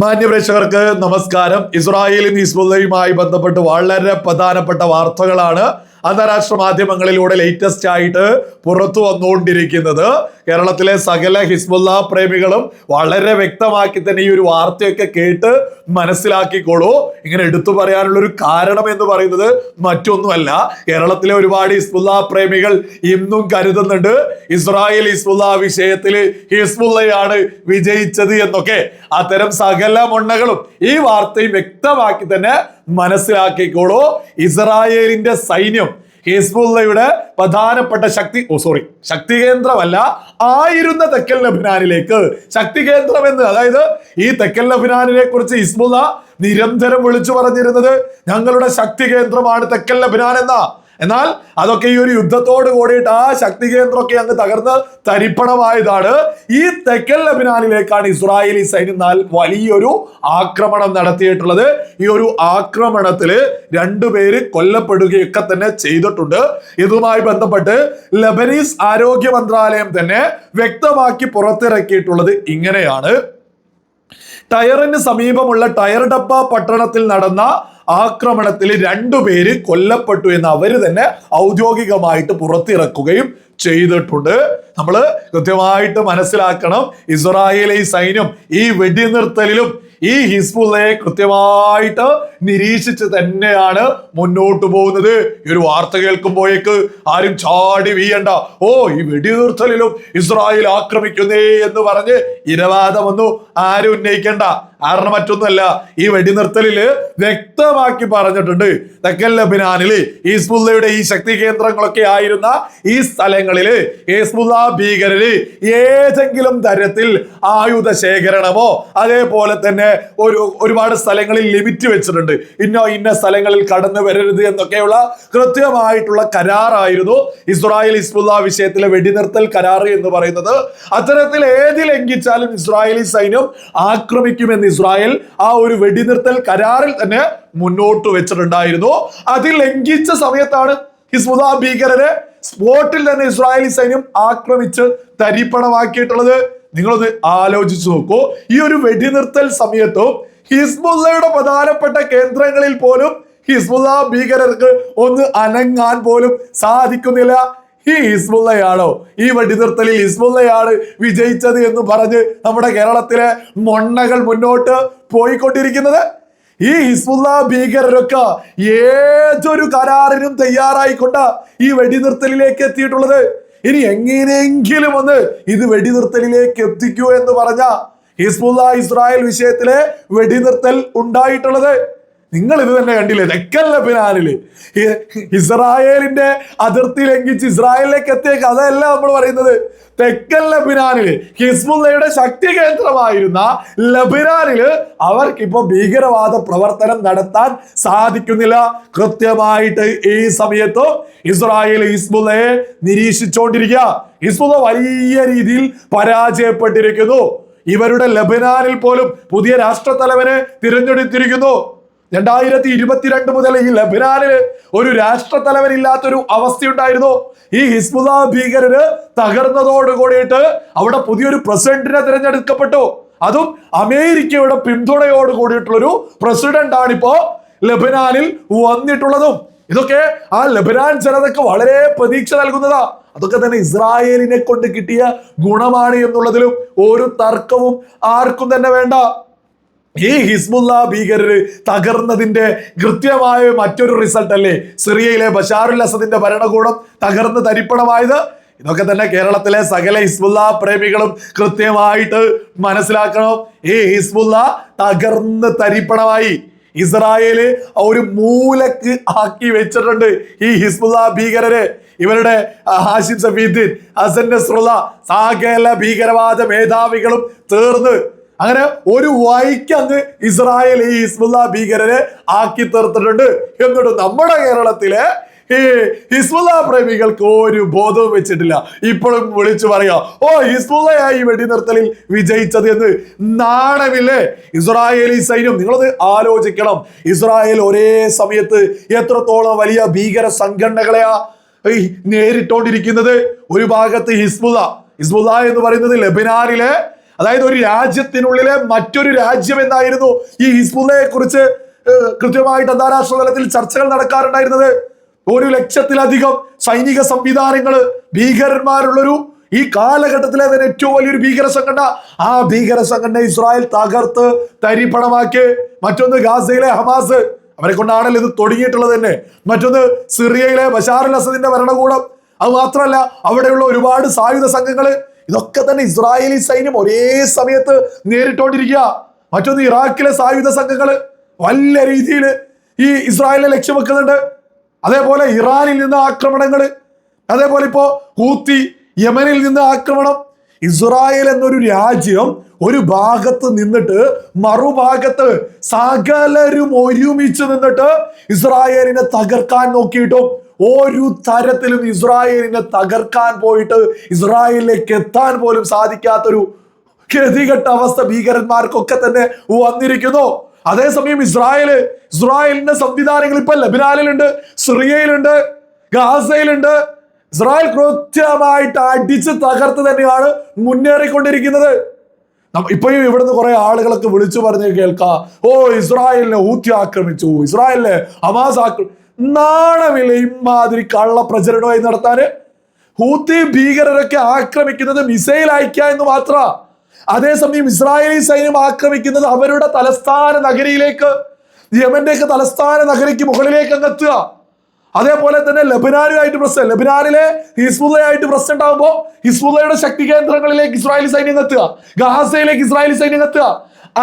മാന്യപ്രേക്ഷകർക്ക് നമസ്കാരം. ഇസ്രായേലും ഹിസ്ബുള്ളയുമായി ബന്ധപ്പെട്ട് വളരെ പ്രധാനപ്പെട്ട വാർത്തകളാണ് അന്താരാഷ്ട്ര മാധ്യമങ്ങളിലൂടെ ലേറ്റസ്റ്റ് ആയിട്ട് പുറത്തു വന്നുകൊണ്ടിരിക്കുന്നത്. കേരളത്തിലെ സകല ഹിസ്ബുല്ല പ്രേമികളും വളരെ വ്യക്തമാക്കി തന്നെ ഈ ഒരു വാർത്തയൊക്കെ കേട്ട് മനസ്സിലാക്കിക്കോളൂ. ഇങ്ങനെ എടുത്തു പറയാനുള്ള ഒരു കാരണം എന്ന് പറയുന്നത് മറ്റൊന്നുമല്ല. കേരളത്തിലെ ഒരുപാട് ഹിസ്ബുല്ല പ്രേമികൾ ഇന്നും കരുതുന്നുണ്ട് ഇസ്രായേൽ ഹിസ്ബുല്ല വിഷയത്തിൽ ഹിസ്ബുല്ലയാണ് വിജയിച്ചത് എന്നൊക്കെ. അത്തരം സകല മുണ്ണകളും ഈ വാർത്തയും വ്യക്തമാക്കി തന്നെ മനസ്സിലാക്കിക്കോളൂ. ഇസ്രായേലിന്റെ സൈന്യം ഹിസ്ബുള്ളയുടെ പ്രധാനപ്പെട്ട ശക്തി ഓ സോറി ശക്തി കേന്ദ്രമല്ല ആയിരുന്ന തെക്കൽ ലബിനാനിലേക്ക്. ശക്തി കേന്ദ്രം എന്ന് അതായത് ഈ തെക്കൽ ലബിനാനിനെ കുറിച്ച് ഹിസ്ബുള്ള നിരന്തരം വിളിച്ചു പറഞ്ഞിരുന്നത് ഞങ്ങളുടെ ശക്തി കേന്ദ്രമാണ് തെക്കൽ ലബിനാൻ എന്നാ. എന്നാൽ അതൊക്കെ ഈ ഒരു യുദ്ധത്തോട് കൂടിയിട്ട് ആ ശക്തി കേന്ദ്രമൊക്കെ അങ്ങ് തകർന്ന് തരിപ്പണമായതാണ്. ഈ തെക്കൽ ലബിനാനിലേക്കാണ് ഇസ്രായേലി സൈന്യം എന്നാൽ വലിയൊരു ആക്രമണം നടത്തിയിട്ടുള്ളത്. ഈ ഒരു ആക്രമണത്തിൽ രണ്ടുപേര് കൊല്ലപ്പെടുകയൊക്കെ തന്നെ ചെയ്തിട്ടുണ്ട്. ഇതുമായി ബന്ധപ്പെട്ട് ലബനീസ് ആരോഗ്യ മന്ത്രാലയം തന്നെ വ്യക്തമാക്കി പുറത്തിറക്കിയിട്ടുള്ളത് ഇങ്ങനെയാണ്. ടയറിന് സമീപമുള്ള ടയർ ഡബ്ബ പട്ടണത്തിൽ നടന്ന ആക്രമണത്തിൽ രണ്ടുപേര് കൊല്ലപ്പെട്ടു എന്ന് അവർ തന്നെ ഔദ്യോഗികമായിട്ട് പുറത്തിറക്കുകയും ചെയ്തിട്ടുണ്ട്. നമ്മൾ കൃത്യമായിട്ട് മനസ്സിലാക്കണം ഇസ്രായേലി സൈന്യം ഈ വെടിനിർത്തലിലും ഈ ഹിസ്ബുള്ളയെ കൃത്യമായിട്ട് നിരീക്ഷിച്ച് തന്നെയാണ് മുന്നോട്ട് പോകുന്നത്. ഈ ഒരു വാർത്ത കേൾക്കുമ്പോഴേക്ക് ആരും ചാടി വീയണ്ട ഓ ഈ വെടിനിർത്തലിലും ഇസ്രായേൽ ആക്രമിക്കുന്നേ എന്ന് പറഞ്ഞ് ഇരവാദമൊന്നും ആരും ഉന്നയിക്കണ്ട. കാരണം മറ്റൊന്നുമല്ല ഈ വെടിനിർത്തലിൽ വ്യക്തമാക്കി പറഞ്ഞിട്ടുണ്ട്. തെക്കൻ ലബിനാനിൽ ഈസ്മുല്ലയുടെ ഈ ശക്തി കേന്ദ്രങ്ങളൊക്കെ ആയിരുന്ന ഈ സ്ഥലങ്ങളിൽ ഈസ്മുല്ല ഭീകരര് ഏതെങ്കിലും തരത്തിൽ ആയുധ ശേഖരണമോ അതേപോലെ തന്നെ ഒരു ഒരുപാട് സ്ഥലങ്ങളിൽ ലിമിറ്റ് വെച്ചിട്ടുണ്ട്. ഇന്ന ഇന്ന സ്ഥലങ്ങളിൽ കടന്നു വരരുത് എന്നൊക്കെയുള്ള കൃത്യമായിട്ടുള്ള കരാറായിരുന്നു ഇസ്രായേൽ ഇസ്മുല്ല വിഷയത്തിലെ വെടിനിർത്തൽ കരാർ എന്ന് പറയുന്നത്. അത്തരത്തിൽ ഏത് ലംഘിച്ചാലും ഇസ്രായേലി സൈന്യം ആക്രമിക്കുമെന്ന് ഇസ്രായേൽ ആ ഒരു വെടിനിർത്തൽ കരാറിൽ തന്നെ മുന്നോട്ട് വെച്ചിട്ടുണ്ടായിരുന്നു. അതിൽ ലംഘിച്ച സമയത്താണ് ഹിസ്ബുദ ഭീകരരെ സ്പോട്ടിൽ തന്നെ ഇസ്രായേലി സൈന്യം ആക്രമിച്ച് തരിപ്പണമാക്കിയിട്ടുള്ളത്. നിങ്ങളൊന്ന് ആലോചിച്ചു നോക്കൂ. ഈ ഒരു വെടിനിർത്തൽ സമയത്തും ഹിസ്ബുള്ളയുടെ പ്രധാനപ്പെട്ട കേന്ദ്രങ്ങളിൽ പോലും ഹിസ്ബുദ ഭീകരർക്ക് ഒന്ന് അനങ്ങാൻ പോലും സാധിക്കുന്നില്ല. ഈ ഹിസ്ബുള്ളയാണോ? ഈ വെടിനിർത്തലിൽ ഹിസ്ബുള്ളയാണ് വിജയിച്ചത് എന്ന് പറഞ്ഞ് നമ്മുടെ കേരളത്തിലെ മൊണ്ണകൾ മുന്നോട്ട് പോയിക്കൊണ്ടിരിക്കുന്നത്? ഈ ഹിസ്ബുള്ള ഭീകരരൊക്കെ ഏതൊരു കരാറിനും തയ്യാറായിക്കൊണ്ട് ഈ വെടിനിർത്തലിലേക്ക് എത്തിയിട്ടുള്ളത്? ഇനി എങ്ങനെയെങ്കിലും ഒന്ന് ഇത് വെടിനിർത്തലിലേക്ക് എത്തിക്കൂ എന്ന് പറഞ്ഞ ഹിസ്ബുള്ള ഇസ്രായേൽ വിഷയത്തിലെ വെടിനിർത്തൽ ഉണ്ടായിട്ടുള്ളത്. നിങ്ങൾ ഇത് തന്നെ കണ്ടില്ലേ? തെക്കൻ ലബനാനിൽ ഇസ്രായേലിന്റെ അതിർത്തി ലംഘിച്ച് ഇസ്രായേലിലേക്ക് എത്തിയ കഥയല്ല നമ്മൾ പറയുന്നത്. തെക്കൻ ലബിനാനിൽ ഹിസ്മുല്ലയുടെ ശക്തി കേന്ദ്രമായിരുന്ന ലബിനാനിൽ അവർക്ക് ഇപ്പൊ ഭീകരവാദ പ്രവർത്തനം നടത്താൻ സാധിക്കുന്നില്ല. കൃത്യമായിട്ട് ഈ സമയത്ത് ഇസ്രായേൽ ഹിസ്ബുല്ലയെ നിരീക്ഷിച്ചുകൊണ്ടിരിക്കുക ഹിസ്ബുല്ല വലിയ രീതിയിൽ പരാജയപ്പെട്ടിരിക്കുന്നു. ഇവരുടെ ലബിനാനിൽ പോലും പുതിയ രാഷ്ട്രത്തലവനെ തിരഞ്ഞെടുത്തിരിക്കുന്നു. രണ്ടായിരത്തി ഇരുപത്തിരണ്ട് മുതൽ ഈ ലബനാനിൽ ഒരു രാഷ്ട്ര തലവനില്ലാത്തൊരു അവസ്ഥയുണ്ടായിരുന്നു. ഈ ഹിസ്ബുദ ഭീകരര് തകർന്നതോട് കൂടിയിട്ട് അവിടെ പുതിയൊരു പ്രസിഡന്റിനെ തിരഞ്ഞെടുക്കപ്പെട്ടു. അതും അമേരിക്കയുടെ പിന്തുണയോട് കൂടിയിട്ടുള്ളൊരു പ്രസിഡന്റ് ഇപ്പോ ലബനാനിൽ വന്നിട്ടുള്ളതും. ഇതൊക്കെ ആ ലബനാൻ ജനതക്ക് വളരെ പ്രതീക്ഷ നൽകുന്നതാ. അതൊക്കെ തന്നെ ഇസ്രായേലിനെ കൊണ്ട് കിട്ടിയ ഗുണമാണ് എന്നുള്ളതിലും ഒരു തർക്കവും ആർക്കും തന്നെ വേണ്ട. ഈ ഹിസ്ബുല്ല ഭീകരര് തകർന്നതിന്റെ കൃത്യമായ മറ്റൊരു റിസൾട്ട് അല്ലേ? സിറിയയിലെ ബഷാറുൽ അസദിന്റെ ഭരണകൂടം തകർന്ന് തരിപ്പണമായത്? ഇതൊക്കെ തന്നെ കേരളത്തിലെ സകല ഹിസ്ബുല്ല പ്രേമികളും കൃത്യമായിട്ട് മനസ്സിലാക്കണം. ഈ ഹിസ്ബുല്ല തകർന്ന് തരിപ്പണമായി. ഇസ്രായേൽ ഒരു മൂലക്ക് ആക്കി വെച്ചിട്ടുണ്ട് ഈ ഹിസ്ബുല്ല ഭീകരര്. ഇവരുടെ ഹാഷിം സഫീദ്ദീൻ ഹസൻ നസ്രുള്ള സകല ഭീകരവാദ മേധാവികളും തീർന്ന് അങ്ങനെ ഒരു വൈക്ക് അങ്ങ് ഇസ്രായേൽ ഈ ഹിസ്ബുല്ല ഭീകരരെ ആക്കി തീർത്തിട്ടുണ്ട്. എന്നിട്ട് നമ്മുടെ കേരളത്തിലെ ഈ ഹിസ്ബുല്ല പ്രേമികൾക്ക് ഒരു ബോധവും വെച്ചിട്ടില്ല. ഇപ്പോഴും വിളിച്ചു പറയാം ഓ ഹിസ്ബുല്ലയായി വെടിനിർത്തലിൽ വിജയിച്ചത് എന്ന് നാണമില്ലേ? ഇസ്രായേലി സൈന്യം നിങ്ങളത് ആലോചിക്കണം. ഇസ്രായേൽ ഒരേ സമയത്ത് എത്രത്തോളം വലിയ ഭീകര സംഘടനകളെയാ നേരിട്ടോണ്ടിരിക്കുന്നത്? ഒരു ഭാഗത്ത് ഹിസ്ബുല്ല ഹിസ്ബുല്ല എന്ന് പറയുന്നത് ലബനാനിലെ അതായത് ഒരു രാജ്യത്തിനുള്ളിലെ മറ്റൊരു രാജ്യം എന്നായിരുന്നു ഈ ഹിസ്ബുള്ളയെ കുറിച്ച് കൃത്യമായിട്ട് അന്താരാഷ്ട്ര തലത്തിൽ ചർച്ചകൾ നടക്കാറുണ്ടായിരുന്നത്. ഒരു ലക്ഷത്തിലധികം സൈനിക സംവിധാനങ്ങൾ ഭീകരന്മാരുള്ളൊരു ഈ കാലഘട്ടത്തിലെ തന്നെ ഏറ്റവും വലിയൊരു ഭീകര സംഘടന. ആ ഭീകര സംഘടന ഇസ്രായേൽ തകർത്ത് തരിപ്പണമാക്കി. മറ്റൊന്ന് ഗാസയിലെ ഹമാസ്. അവരെ കൊണ്ടാണല്ലോ ഇത് തുടങ്ങിയിട്ടുള്ളത് തന്നെ. മറ്റൊന്ന് സിറിയയിലെ ബഷാർ അൽ അസദിന്റെ ഭരണകൂടം. അത് മാത്രമല്ല അവിടെയുള്ള ഒരുപാട് സായുധ സംഘങ്ങൾ ഇതൊക്കെ തന്നെ ഇസ്രായേലി സൈന്യം ഒരേ സമയത്ത് നേരിട്ടോണ്ടിരിക്കുക. മറ്റൊന്ന് ഇറാഖിലെ സായുധ സംഘങ്ങൾ വലിയ രീതിയിൽ ഈ ഇസ്രായേലിനെ ലക്ഷ്യം വെക്കുന്നുണ്ട്. അതേപോലെ ഇറാനിൽ നിന്ന് ആക്രമണങ്ങൾ അതേപോലെ ഇപ്പോ ഹൂത്തി യമനിൽ നിന്ന് ആക്രമണം. ഇസ്രായേൽ എന്നൊരു രാജ്യം ഒരു ഭാഗത്ത് നിന്നിട്ട് മറുഭാഗത്ത് സകലരും ഒരുമിച്ച് നിന്നിട്ട് ഇസ്രായേലിനെ തകർക്കാൻ നോക്കിയിട്ടും ഒരു തരത്തിലും ഇസ്രായേലിനെ തകർക്കാൻ പോയിട്ട് ഇസ്രായേലിലേക്ക് എത്താൻ പോലും സാധിക്കാത്തൊരു ഗതികെട്ട അവസ്ഥ ഭീകരന്മാർക്കൊക്കെ തന്നെ വന്നിരിക്കുന്നു. അതേസമയം ഇസ്രായേൽ ഇസ്രായേലിന്റെ സംവിധാനങ്ങൾ ഇപ്പൊ ലബിനാലിലുണ്ട് സിറിയയിലുണ്ട് ഗാസയിലുണ്ട്. ഇസ്രായേൽ കൃത്യമായിട്ട് അടിച്ച് തകർത്ത് തന്നെയാണ് മുന്നേറിക്കൊണ്ടിരിക്കുന്നത്. ഇപ്പോഴും ഇവിടുന്ന് കുറെ ആളുകളൊക്കെ വിളിച്ചു പറഞ്ഞ് കേൾക്കാം. ഓ ഇസ്രായേലിനെ ഊത്തി ആക്രമിച്ചു ഇസ്രായേലിനെ ഹമാസ് ആക്രമി നാണമില്ല ഇമാതിരി കള്ള പ്രചരണമായി നടത്താന്. ഹൂത്തി ഭീകരരൊക്കെ ആക്രമിക്കുന്നത് മിസൈൽ അയക്കുക എന്ന് മാത്ര. അതേസമയം ഇസ്രായേലി സൈന്യം ആക്രമിക്കുന്നത് അവരുടെ തലസ്ഥാന നഗരിയിലേക്ക് യമന്റെ തലസ്ഥാന നഗരിക്ക് മുകളിലേക്ക് അങ്ങ് എത്തുക. അതേപോലെ തന്നെ ലബനാനുമായിട്ട് പ്രശ്നം ലബനാനിലെ ഹിസ്ബുദയായിട്ട് പ്രശ്നം ഉണ്ടാകുമ്പോൾ ഹിസ്ബുദയുടെ ശക്തി കേന്ദ്രങ്ങളിലേക്ക് ഇസ്രായേലി സൈന്യം എത്തുക ഗഹാസയിലേക്ക് ഇസ്രായേലി സൈന്യം എത്തുക.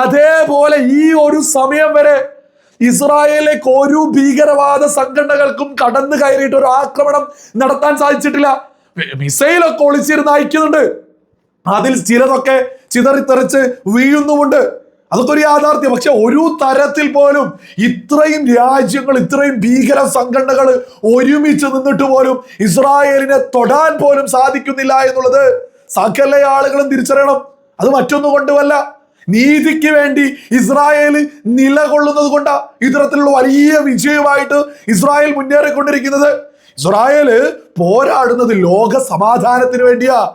അതേപോലെ ഈ ഒരു സമയം വരെ ഇസ്രായേലിലേക്ക് ഒരു ഭീകരവാദ സംഘടനകൾക്കും കടന്നു കയറിയിട്ട് ഒരു ആക്രമണം നടത്താൻ സാധിച്ചിട്ടില്ല. മിസൈലൊക്കെ ഒളിച്ചിരുന്ന് അയക്കുന്നുണ്ട്. അതിൽ ചിലതൊക്കെ ചിതറിത്തെറിച്ച് വീഴുന്നുമുണ്ട്. അതൊക്കെ ഒരു യാഥാർത്ഥ്യം. പക്ഷെ ഒരു തരത്തിൽ പോലും ഇത്രയും രാജ്യങ്ങൾ ഇത്രയും ഭീകര സംഘടനകൾ ഒരുമിച്ച് നിന്നിട്ട് പോലും ഇസ്രായേലിനെ തൊടാൻ പോലും സാധിക്കുന്നില്ല എന്നുള്ളത് സകല ആളുകളും തിരിച്ചറിയണം. അത് മറ്റൊന്നും കൊണ്ടുമല്ല. നീതിക്ക് വേണ്ടി ഇസ്രായേൽ നിലകൊള്ളുന്നത് കൊണ്ടാ ഇത്തരത്തിലുള്ള വലിയ വിജയമായിട്ട് ഇസ്രായേൽ മുന്നേറിക്കൊണ്ടിരിക്കുന്നത്. ഇസ്രായേൽ പോരാടുന്നത് ലോക സമാധാനത്തിന് വേണ്ടിയാ.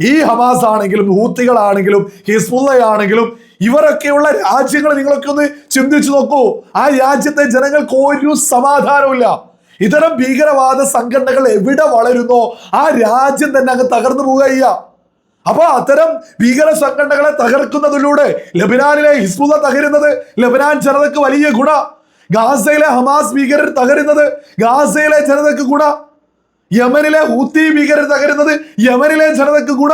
ഈ ഹമാസ് ആണെങ്കിലും ഹൂത്തികളാണെങ്കിലും ഹിസ്ബുള്ളയാണെങ്കിലും ഇവരൊക്കെയുള്ള രാജ്യങ്ങൾ നിങ്ങളൊക്കെ ഒന്ന് ചിന്തിച്ചു നോക്കൂ. ആ രാജ്യത്തെ ജനങ്ങൾക്ക് ഒരു സമാധാനമില്ല ഇത്തരം ഭീകരവാദ സംഘടനകൾ എവിടെ വളരുന്നോ ആ രാജ്യം തന്നെ അങ്ങ് തകർന്നു പോവുകയ്യ അപ്പൊ അത്തരം ഭീകര സംഘടനകളെ തകർക്കുന്നതിലൂടെ ലബനാനിലെ ഹിസ്ബുല തകരുന്നത് ലബനാൻ ജനതക്ക് വലിയ ഗുണ. ഗാസയിലെ ഹമാസ് ഭീകരർ തകരുന്നത് ഗാസയിലെ ജനതക്ക് ഗുണ. യമനിലെ ഹൂത്തി ഭീകരർ തകരുന്നത് യമനിലെ ജനതക്ക് ഗുണ.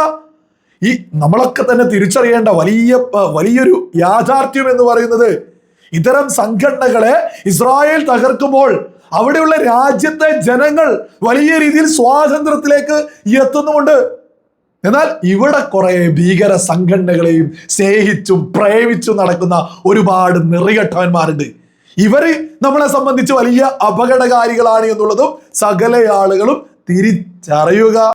ഈ നമ്മളൊക്കെ തന്നെ തിരിച്ചറിയേണ്ട വലിയ വലിയൊരു യാഥാർത്ഥ്യം എന്ന് പറയുന്നത് ഇത്തരം സംഘടനകളെ ഇസ്രായേൽ തകർക്കുമ്പോൾ അവിടെയുള്ള രാജ്യത്തെ ജനങ്ങൾ വലിയ രീതിയിൽ സ്വാതന്ത്ര്യത്തിലേക്ക് എത്തുന്നുമുണ്ട്. എന്നാൽ ഇവിടെ കുറെ ഭീകര സംഘടനകളെയും സ്നേഹിച്ചും പ്രേമിച്ചും നടക്കുന്ന ഒരുപാട് നിറികെട്ടവന്മാരുണ്ട്. ഇവർ നമ്മളെ സംബന്ധിച്ച് വലിയ അപകടകാരികളാണ് എന്നുള്ളതും സകല ആളുകളും തിരിച്ചറിയുക.